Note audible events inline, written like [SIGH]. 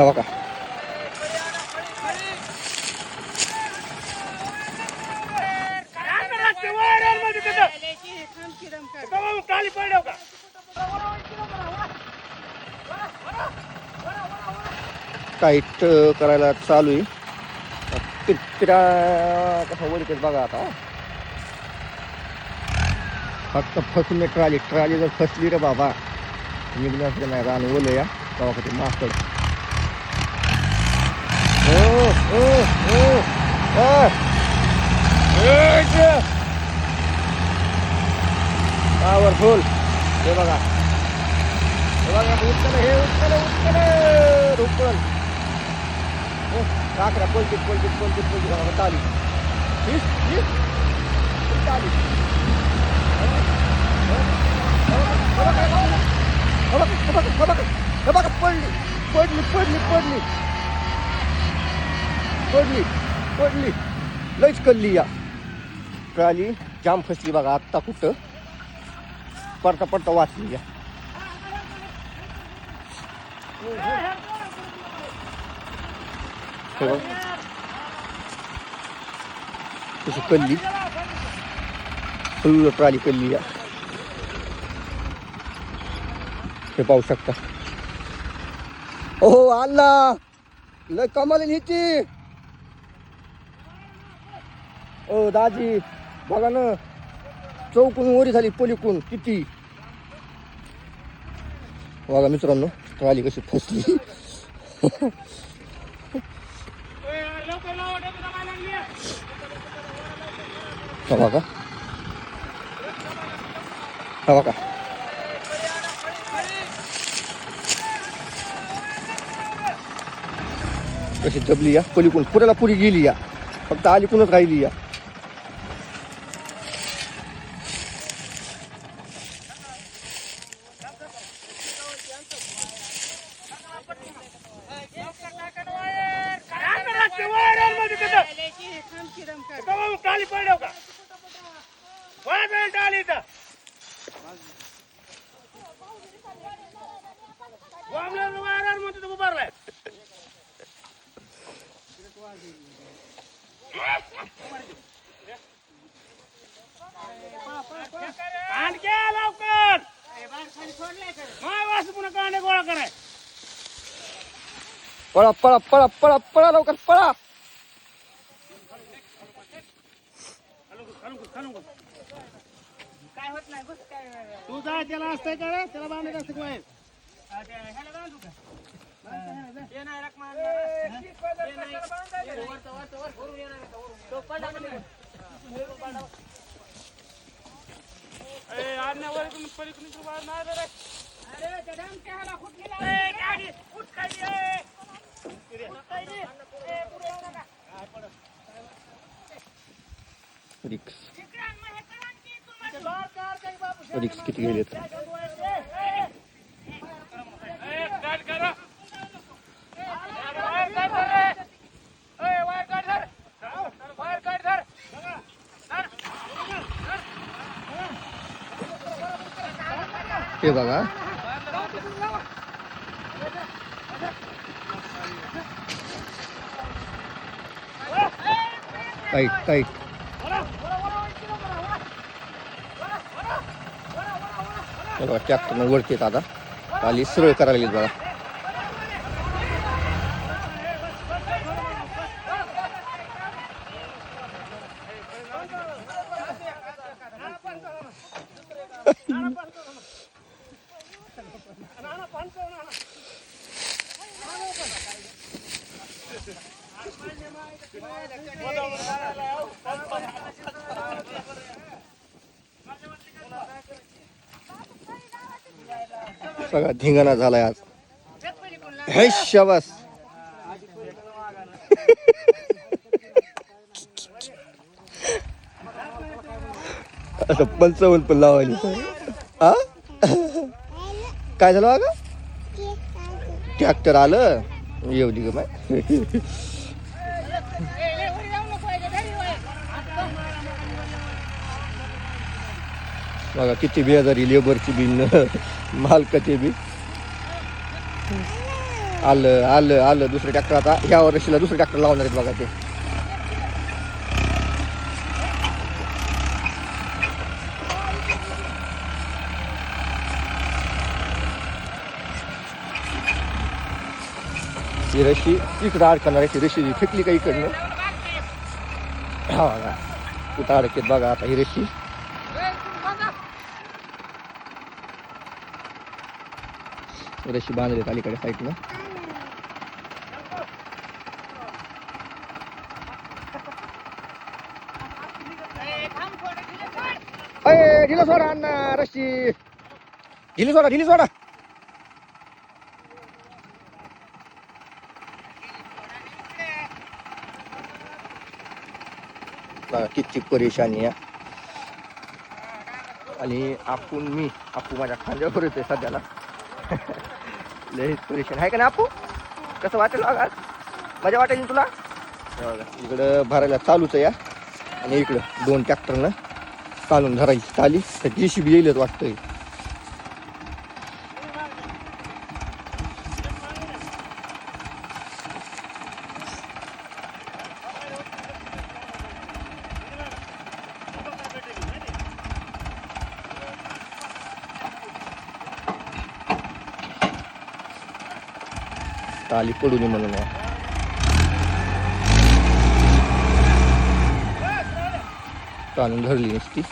हा बघा. Tight uh, करायला चालू आहे. कसं कसा वरतीच बघा आता. फक्त फसले ट्राली ट्राली जर फसली रे बाबा. निघलं नाही रान ओलं या. तेव्हा कधी माकड पॉवरफुल हे बघा हे बघा उत्तर हे उत्तर उत्तर रुपल काकरा पोलकीत पोलकीत पोलकीत पोलकीत बघा ताली हीच हीच ताली हे बघा पडली पडली पडली पडली लईच कल्ली या जाम फसली बघा आत्ता पडता पडता वाचली या बघ. कल्ली फुल ट्राली कल्ली या पाहू शकता ओहो अण्णा लय कमाल ओ दाजी बघा ना चौकून वरी झाली पलीकून. किती? बघा मित्रांनो ट्राली कशी फसली. हा बघा. हा का कशी दबली या पलीकून. पुऱ्याला पुरी गेली या. फक्त अलीकूनच राहिली या. माय वास पुन्हा कांडे गोळा कराय पळा पळा पळा पळा पळा लवकर पळा काय होत नाही बस काय तू जा त्याला असतंय का रे त्याला बांधायचं असतं का बाहेर ह्याला बांधू का ये नाही रकमा ये नाही. वरचं, वरचं, वर. वरून येणार आहे का? वरून. तो पडला का नाही? ए, आज्ञावर इकडून पलीकडून बाहेर नाही अरे, त्या डामच्या ह्याला फुट गाडी, फुट काय रिक्स किती गेले हे करा की तुम्हाला. बाहेर काढ काही बापू. रिक्स किती गेलेत हे बघा. टाईट टाईट हे बघा ट्रॅक्टरनं वरती येत आता खाली सरळ करायला बघा. सगळा धिंगाणा झालाय आज. हे शाबास. असं पंचावन्न पण लावायला. हा काय झालं अगं? ट्रॅक्टर आलं? येवली ग माय बघा किती बेजारी लेबरची बी न [LAUGHS] मालकाचे बी. आलं आलं आलं दुसरं ट्रॅक्टर आता. ह्या वर्षीला दुसरं ट्रॅक्टर लावणार आहेत बघा ते. ही रशी इकडं अडकणार आहे. ती रशी फेकली का इकडनं? हा बघा. कुठं अडकेत बघा आता ही रशी. रशी बांधलेत अलीकडे साईडनं. अय ढिला सोडा अण्णा रशी ढिली सोडा ढिली सोडा. किती परेशानी आहे. आणि आपण मी आपू माझ्या खांद्यावर येतोय सध्याला. [LAUGHS] लय परेशान आहे का ना आपू? कसं वाटेल बघा आज? मजा वाटेल तुला? बघा, इकडं भरायला चालूच आहे या आणि इकडं दोन ट्रॅक्टरनं चालून धरायची चाली. तर जी बी येईलच वाटतंय. താലിപ്പൊടുന്നു മണ്ണോ കാലം ധരലി നെക്സ്റ്റ്.